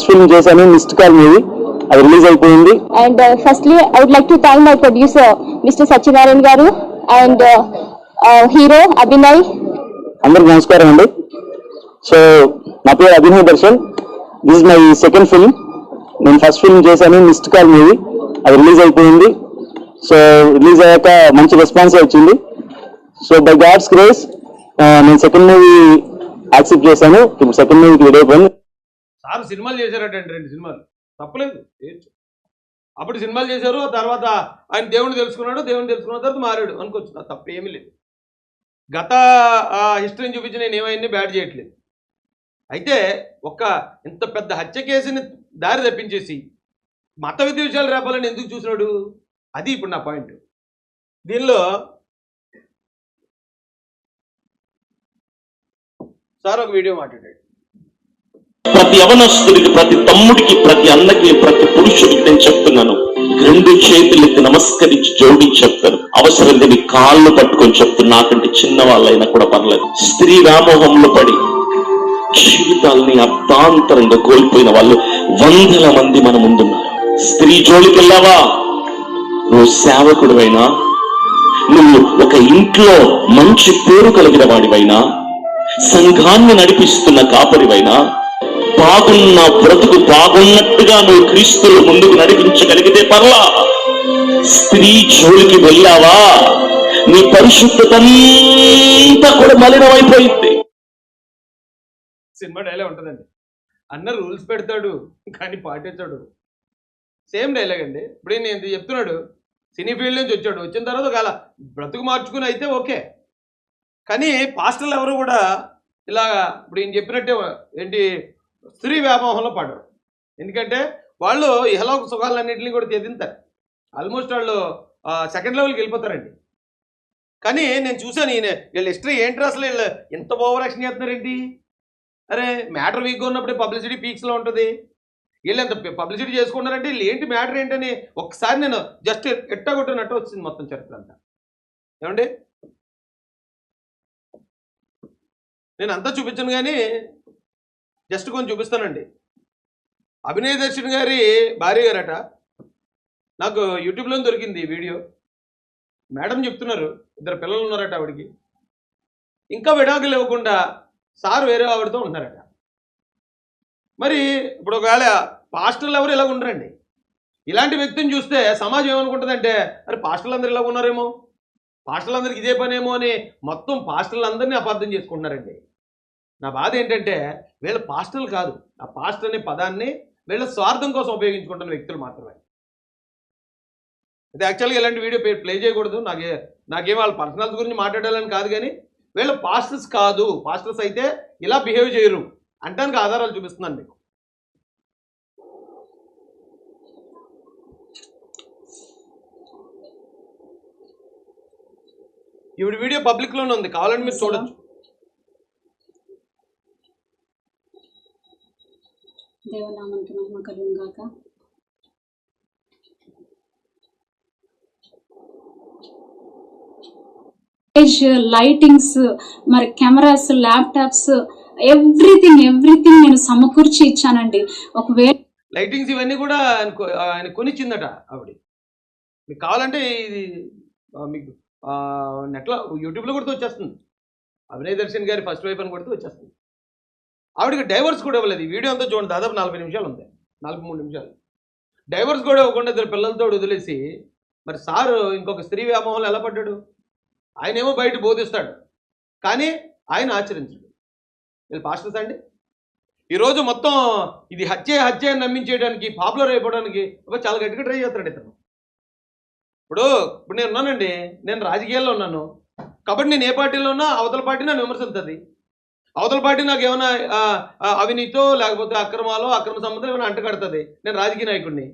First film చేశాను missed call movie అది release అయిపోయింది. I would like to thank my producer, Mr. Sachinarayan Garu, and uh, uh, hero Abhinay. అందరికి నమస్కారం అండి. So నా పేరు Abhinav Darshan this is my second film నేను first film చేశాను మిస్డ్ కాల్ మూవీ అది రిలీజ్ అయిపోయింది. సో రిలీజ్ అయ్యాక మంచి రెస్పాన్స్ వచ్చింది. సో బై గాడ్స్ గ్రేస్ నేను సెకండ్ మూవీ యాక్సెప్ట్ చేశాను. ఇప్పుడు సెకండ్ మూవీకి రెడీ అయిపోయింది. సార్ సినిమాలు చేశారటండి రెండు సినిమాలు. తప్పలేదు చేయొచ్చు. అప్పుడు సినిమాలు చేశారు ఆ తర్వాత ఆయన దేవుడిని తెలుసుకున్నాడు దేవుడిని తెలుసుకున్న తర్వాత మారాడు అనుకోవచ్చు నా తప్పేమీ లేదు. గత హిస్టరీని చూపించి నేను ఏమైంది బ్యాడ్ చేయట్లేదు. అయితే ఒక ఇంత పెద్ద హత్య కేసుని దారి తప్పించేసి మత విద్వేషాలు రేపాలని ఎందుకు చూసినాడు? అది ఇప్పుడు నా పాయింట్. దీనిలో సార్ ఒక వీడియో మాట్లాడాడు. ప్రతి అవనస్తుడికి ప్రతి తమ్ముడికి ప్రతి అన్నకి ప్రతి పురుషుడికి నేను చెప్తున్నాను. రెండు చేతులకి నమస్కరించి జోడించి చెప్తాను. అవసరం లేని కాళ్ళు పట్టుకొని చెప్తున్నా నాకంటే చిన్న వాళ్ళైనా కూడా పర్లేదు. స్త్రీ వ్యామోహంలో పడి జీవితాల్ని అర్థాంతరంగా కోల్పోయిన వాళ్ళు వందల మంది మన ముందున్నారు. స్త్రీ జోలికి వెళ్ళావా నువ్వు సేవకుడివైనా నువ్వు ఒక ఇంట్లో మంచి పేరు కలిగిన వాడివైనా సంఘాన్ని నడిపిస్తున్న కాపరివైనా బాగున్న బ్రతుకు బాగున్నట్టుగా నువ్వు క్రీస్తులు ముందుకు నడిపించగలిగితే పర్లా. స్త్రీ జోలికి వెళ్ళావా? నీ పరిశుద్ధతంతా కూడా మలినమైపోయింది సినిమా డైలాగ్ ఉంటుందండి. అన్న రూల్స్ పెడతాడు కానీ పాటించాడు. సేమ్ డైలాగ్ అండి. ఇప్పుడు నేను చెప్తున్నాడు? సినీ ఫీల్డ్ నుంచి వచ్చాడు. వచ్చిన తర్వాత ఒకవేళ బ్రతుకు మార్చుకుని అయితే ఓకే. కానీ పాస్టర్లు ఎవరు కూడా ఇలా ఇప్పుడు ఈయన చెప్పినట్టే ఏంటి స్త్రీ వ్యామోహంలో పడరు ఎందుకంటే వాళ్ళు ఇహలోక సుఖాలన్నింటినీ కూడా తెదింతారు. ఆల్మోస్ట్ వాళ్ళు సెకండ్ లెవెల్కి వెళ్ళిపోతారండి. కానీ నేను చూశాను ఈయన వీళ్ళ హిస్టరీ ఏంటి అసలు వీళ్ళు? ఎంత ఓవర్ యాక్షన్ చేస్తున్నారేంటి అరే మ్యాటర్ వీక్గా ఉన్నప్పుడే పబ్లిసిటీ పీక్స్లో ఉంటుంది. వీళ్ళు ఎంత పబ్లిసిటీ చేసుకున్నారంటే వీళ్ళు ఏంటి మ్యాటర్ ఏంటని ఒకసారి నేను జస్ట్ ఎట్టగొట్టినట్టు వచ్చింది మొత్తం చరిత్ర అంతా. ఏమండి? నేను అంతా చూపించను కానీ జస్ట్ కొంచెం చూపిస్తానండి. అభినయ దర్శన్ గారి భార్య గారట. నాకు యూట్యూబ్లో దొరికింది వీడియో. మేడం చెప్తున్నారు ఇద్దరు పిల్లలు ఉన్నారట ఆవిడకి. ఇంకా విడాకులు ఇవ్వకుండా సార్ వేరే ఆవిడతో ఉన్నారట మరి ఇప్పుడు ఒకవేళ పాస్టర్లు ఎవరు ఇలా ఉండరండి. ఇలాంటి వ్యక్తిని చూస్తే సమాజం ఏమనుకుంటుందంటే అరే పాస్టర్లు అందరు ఇలా ఉన్నారేమో. పాస్టర్లు అందరికి ఇదే పనేమో అని మొత్తం పాస్టర్లందరినీ అపార్థం చేసుకుంటున్నారండి. నా బాధ ఏంటంటే వీళ్ళ పాస్టర్లు కాదు. ఆ పాస్టర్ అనే పదాన్ని వీళ్ళ స్వార్థం కోసం ఉపయోగించుకుంటున్న వ్యక్తులు మాత్రమే. అయితే యాక్చువల్గా ఇలాంటి వీడియో ప్లే చేయకూడదు. నాకే నాకేం వాళ్ళ పర్సనల్స్ గురించి మాట్లాడాలని కాదు కానీ వీళ్ళ పాస్టర్స్ కాదు. పాస్టర్స్ అయితే ఇలా బిహేవ్ చేయరు. అంటానికి ఆధారాలు చూపిస్తున్నాను మీకు. ఇవి వీడియో పబ్లిక్లోనే ఉంది. కావాలంటే మీరు చూడొచ్చు. దేవనామానికి మహిమ కలుగును గాక? లైటింగ్స్ మరి కెమెరాస్ ల్యాప్టాప్స్ ఎవ్రీథింగ్ ఎవ్రీథింగ్ నేను సమకూర్చి ఇచ్చానండి. ఒకవేళ లైటింగ్స్ ఇవన్నీ కూడా ఆయన ఆయన కొనిచ్చిందట ఆవిడ. మీకు కావాలంటే ఇది మీకు నెట్లో యూట్యూబ్లో కూడా వచ్చేస్తుంది. అభినయ్ దర్శన్ గారి ఫస్ట్ వైఫ్ అని కొడితే వచ్చేస్తుంది. ఆవిడకి డైవర్స్ కూడా ఇవ్వలేదు. వీడియో అంతా చూడండి దాదాపు నలభై నిమిషాలు ఉంది. నలభై మూడు నిమిషాలు. డైవర్స్ కూడా ఇవ్వకుండా ఇద్దరు పిల్లలతో వదిలేసి మరి సారు ఇంకొక స్త్రీ వ్యామోహంలో ఎలా పడ్డాడు? ఆయనేమో బయట బోధిస్తాడు. కానీ ఆయన ఆచరించడు. వీళ్ళు పాస్టర్స్ అండి? ఈరోజు మొత్తం ఇది హత్య హత్య అని నమ్మించేయడానికి పాపులర్ అయిపోవడానికి ఒక చాలా గట్టిగా ట్రై చేస్తాడు ఇతను. ఇప్పుడు ఇప్పుడు నేను ఉన్నానండి. నేను రాజకీయాల్లో ఉన్నాను. కాబట్టి నేను ఏ పార్టీలో ఉన్నా అవతల పార్టీ నన్ను విమర్శించదు. అవతల పార్టీ నాకు ఏమైనా అవినీతో లేకపోతే అక్రమాలో అక్రమ సంబంధం ఏమైనా అంటగడుతుంది నేను రాజకీయ నాయకుడిని.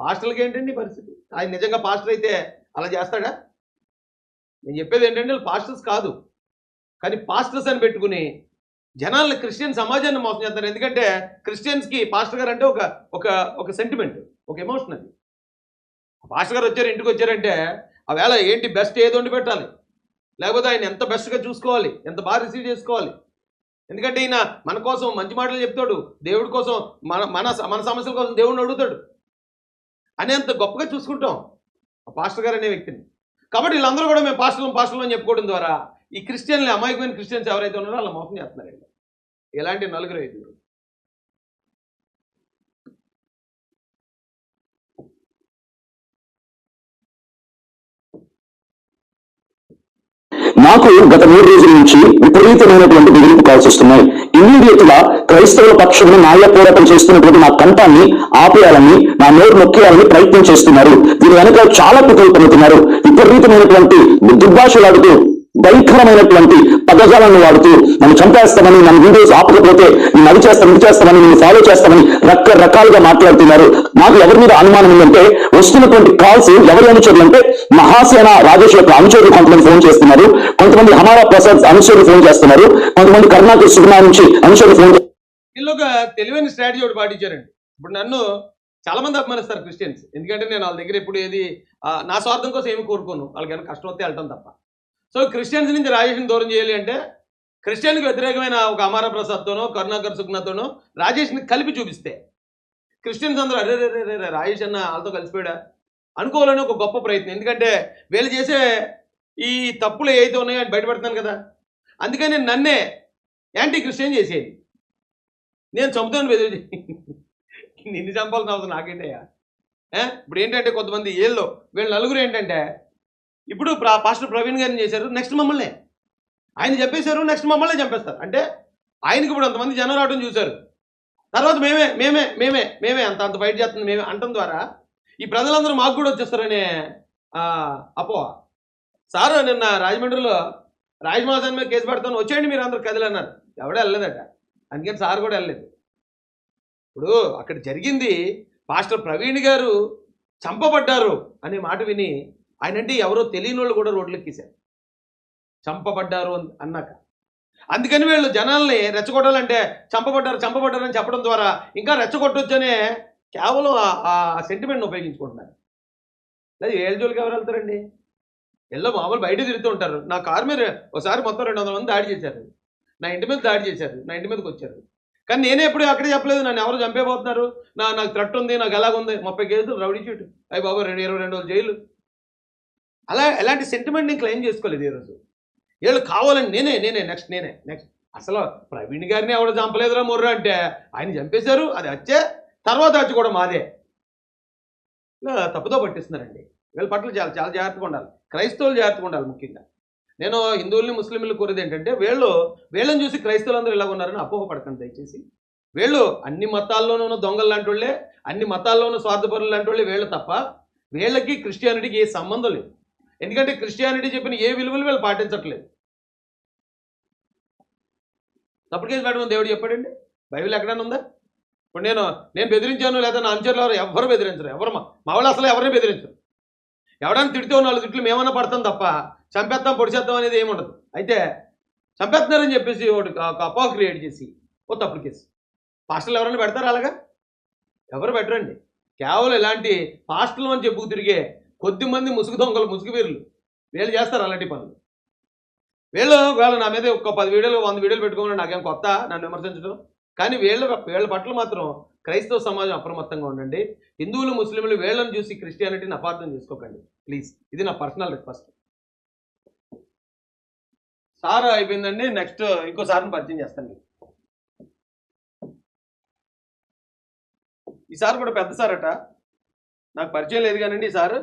పాస్టర్లకి ఏంటండి పరిస్థితి? ఆయన నిజంగా పాస్టర్ అయితే అలా చేస్తాడా? నేను చెప్పేది ఏంటంటే పాస్టర్స్ కాదు. కానీ పాస్టర్స్ అని పెట్టుకుని జనాల్ని క్రిస్టియన్ సమాజాన్ని మోసం చేస్తారు. ఎందుకంటే క్రిస్టియన్స్కి పాస్టర్ గారు అంటే ఒక ఒక ఒక సెంటిమెంట్ ఒక ఎమోషన్ అది. పాస్టర్ గారు వచ్చారు ఇంటికి వచ్చారంటే ఆ వేళ ఏంటి బెస్ట్ ఏది వండి పెట్టాలి? లేకపోతే ఆయన ఎంత బెస్ట్గా చూసుకోవాలి? ఎంత బాగా రిసీవ్ చేసుకోవాలి? ఎందుకంటే ఈయన మన కోసం మంచి మాటలు చెప్తాడు. దేవుడి కోసం మన మన మన సమస్యల కోసం దేవుడిని అడుగుతాడు. అనేంత గొప్పగా చూసుకుంటాం ఆ పాస్టర్ గారు అనే వ్యక్తిని. కాబట్టి వీళ్ళందరూ కూడా మేము పాస్టర్లు పాస్టర్లు అని చెప్పుకోవడం ద్వారా ఈ క్రిస్టియన్లు అమాయకమైన క్రిస్టియన్స్ ఎవరైతే ఉన్నారో వాళ్ళ మోసం చేస్తున్నారు ఇలాంటి నలుగురు ఐదుగురు. నాకు గత మూడు రోజుల నుంచి విపరీతమైనటువంటి బెదిరింపు కాల్స్ వస్తున్నాయి. ఇమీడియట్గా క్రైస్తవుల పక్షంలో న్యాయ పోరాటం చేస్తున్నటువంటి నా కంఠాన్ని ఆపేయాలని నా నోరు నొక్కేయాలని ప్రయత్నం చేస్తున్నారు. దీని వెనక చాలా కుట్రలు పడుతున్నారు విపరీతమైనటువంటి దుర్భాషలాడుతూ భయంకరమైనటువంటి పదజాలను వాడుతూ నన్ను చంపేస్తామని నన్ను వీడియోస్ ఆపకపోతే నేను అది చేస్తాను ఇది చేస్తామని నేను ఫాలో చేస్తామని రకరకాలుగా మాట్లాడుతున్నారు. నాకు ఎవరి మీద అనుమానం ఉందంటే వస్తున్నటువంటి కాల్స్ ఎవరి అనుచరులు అంటే మహాసేన రాజేష్ యొక్క అనుచరులు కొంతమంది ఫోన్ చేస్తున్నారు. కొంతమంది హమారా ప్రసాద్ అనుచరులు ఫోన్ చేస్తున్నారు. కొంతమంది కర్ణాటక సుగుణా నుంచి అనుచరులు ఫోన్ వీళ్ళు తెలివైన స్ట్రాటజీ ఒకటి పాటించారండి. ఇప్పుడు నన్ను చాలా మంది అభిమానిస్తారు క్రిస్టియన్స్ ఎందుకంటే నేను వాళ్ళ దగ్గర ఎప్పుడు ఏది నా స్వార్థం కోసం ఏమి కోరుకోను. వాళ్ళకి ఏమైనా కష్టం వస్తే వెళ్ళటం తప్ప. సో క్రిస్టియన్స్ నుంచి రాజేష్ని దూరం చేయాలి అంటే క్రిస్టియన్కి వ్యతిరేకమైన ఒక అమారా ప్రసాద్తోనో కరుణాకర్ సుగ్నతోనో రాజేష్ని కలిపి చూపిస్తే క్రిస్టియన్స్ అందరూ అరే రే రే రే రాజేష్ అన్న వాళ్ళతో కలిసిపోయాడా? అనుకోవాలని ఒక గొప్ప ప్రయత్నం. ఎందుకంటే వీళ్ళు చేసే ఈ తప్పులు ఏవైతే ఉన్నాయో అని బయటపడుతున్నాను కదా. అందుకని నన్నే యాంటీ క్రిస్టియన్ చేసేది నేను చంపుతాను బెదిరి నిన్ను చంపాల్సిన అవసరం నాకేంటయ్యా ఇప్పుడు ఏంటంటే కొంతమంది ఏళ్ళు వీళ్ళ నలుగురు ఏంటంటే ఇప్పుడు ప్రా- పాస్టర్ ప్రవీణ్ గారిని చేశారు నెక్స్ట్ మమ్మల్నే. ఆయన చెప్పేశారు నెక్స్ట్ మమ్మల్నే చంపేస్తారు. అంటే ఆయనకి ఇప్పుడు అంతమంది జనం రావడం చూశారు. తర్వాత మేమే మేమే మేమే మేమే అంత అంత బయట చేస్తుంది మేమే అంటం ద్వారా ఈ ప్రజలందరూ మాకు కూడా వచ్చేస్తారనే అపో సార్ నిన్న రాజమండ్రిలో రాజమహాసాన్ మీద కేసు పెడతాను వచ్చేయండి మీరు అందరు కదిలి అన్నారు. ఎవడో వెళ్ళలేదట. అందుకని సార్ కూడా వెళ్ళలేదు. ఇప్పుడు అక్కడ జరిగింది పాస్టర్ ప్రవీణ్ గారు చంపబడ్డారు అనే మాట విని ఆయన అంటే ఎవరో తెలియని వాళ్ళు కూడా రోడ్లు ఎక్కేశారు చంపబడ్డారు అన్నాక. అందుకని వీళ్ళు జనాల్ని రెచ్చగొట్టాలంటే చంపబడ్డారు చంపబడ్డారు అని చెప్పడం ద్వారా ఇంకా రెచ్చగొట్టొచ్చనే కేవలం ఆ- సెంటిమెంట్ని ఉపయోగించుకుంటున్నారు. లేదు ఏళ్ళ జోలికి ఎవరు వెళ్తారండి? ఎల్లో మామూలు బయట తిరుగుతూ ఉంటారు. నా కారు మీద ఒకసారి మొత్తం రెండు వందల మంది దాడి చేశారు. నా ఇంటి మీద దాడి చేశారు. నా ఇంటి మీదకి వచ్చారు. కానీ నేనే ఎప్పుడు అక్కడే చెప్పలేదు. నన్ను ఎవరు చంపేపోతున్నారు నా నాకు థ్రెట్ ఉంది. నాకు ఎలాగుంది? ముప్పై కేసులు రౌడీ చీటు అయ్యి బాబు రెండు ఇరవై రెండు రోజులు జైలు. అలా ఎలాంటి సెంటిమెంట్ నేను క్లెయిమ్ చేసుకోలేదు ఈరోజు వీళ్ళు కావాలని నేనే నేనే నెక్స్ట్ నేనే నెక్స్ట్ అసలు ప్రవీణ్ గారిని ఎవడ చంపలేదురా మొర్ర అంటే ఆయన చంపేశారు అది వచ్చే తర్వాత వచ్చి కూడా మాదే. తప్పుతో పట్టిస్తున్నారండి. వీళ్ళ పట్ల చాలా చాలా జాగ్రత్తగా ఉండాలి. క్రైస్తవులు జాగ్రత్తగా ఉండాలి ముఖ్యంగా. నేను హిందువుల్ని ముస్లింలు కోరేది ఏంటంటే వీళ్ళు వీళ్ళని చూసి క్రైస్తవులందరూ ఇలా ఉన్నారని అపోహపడకండి దయచేసి. వీళ్ళు అన్ని మతాల్లోనూ ఉన్న దొంగలు లాంటి వాళ్ళే అన్ని మతాల్లోనూ స్వార్థపరులు లాంటి వాళ్ళే వీళ్ళు తప్ప వీళ్ళకి క్రిస్టియానిటీకి ఏ సంబంధం లేదు. ఎందుకంటే క్రిస్టియానిటీ చెప్పిన ఏ విలువలు వీళ్ళు పాటించట్లేదు. తప్పుడు మేడం దేవుడు చెప్పాడండి. బైబిల్ ఎక్కడైనా ఉందా? ఇప్పుడు నేను నేను బెదిరించాను లేదా నా అంచర్లు ఎవరు ఎవరు బెదిరించరు. ఎవరు మా వాళ్ళు అసలు ఎవరిని బెదిరించరు. ఎవడన్నా తిడితే నాలుగు తిట్లు మేమన్నా పడతాం తప్ప చంపేస్తాం పొడిచేద్దాం అనేది ఏముండదు ఉండదు. అయితే చంపేస్తున్నారని చెప్పేసి ఒకటి ఒక అపోహ క్రియేట్ చేసి ఓ తప్పుడు కేసు. పాస్టర్లు ఎవరైనా పెడతారా అలాగా? ఎవరు పెట్టరండి? కేవలం ఇలాంటి పాస్టర్లు అని చెప్పుకు తిరిగే కొద్ది మంది ముసుగు దొంగలు ముసుగు వీరులు. వీళ్ళు చేస్తారు అలాంటి పనులు. వీళ్ళు వీళ్ళు నా మీద ఒక పది వీడియోలు వంద వీడియోలు పెట్టుకోమని నాకేం కొత్త? నన్ను విమర్శించడం? కానీ వీళ్ళ వీళ్ళ పట్ల మాత్రం క్రైస్తవ సమాజం అప్రమత్తంగా ఉండండి. హిందువులు ముస్లింలు వీళ్ళని చూసి క్రిస్టియానిటీని అపార్థం చేసుకోకండి. ప్లీజ్. ఇది నా పర్సనల్ రిక్వెస్ట్. సార్ అయిపోయిందండి. నెక్స్ట్ ఇంకో సార్ని పరిచయం చేస్తాను ఈసారి ఈ సార్ కూడా పెద్ద సార్ అట నాకు పరిచయం లేదు కానండి ఈ సారు.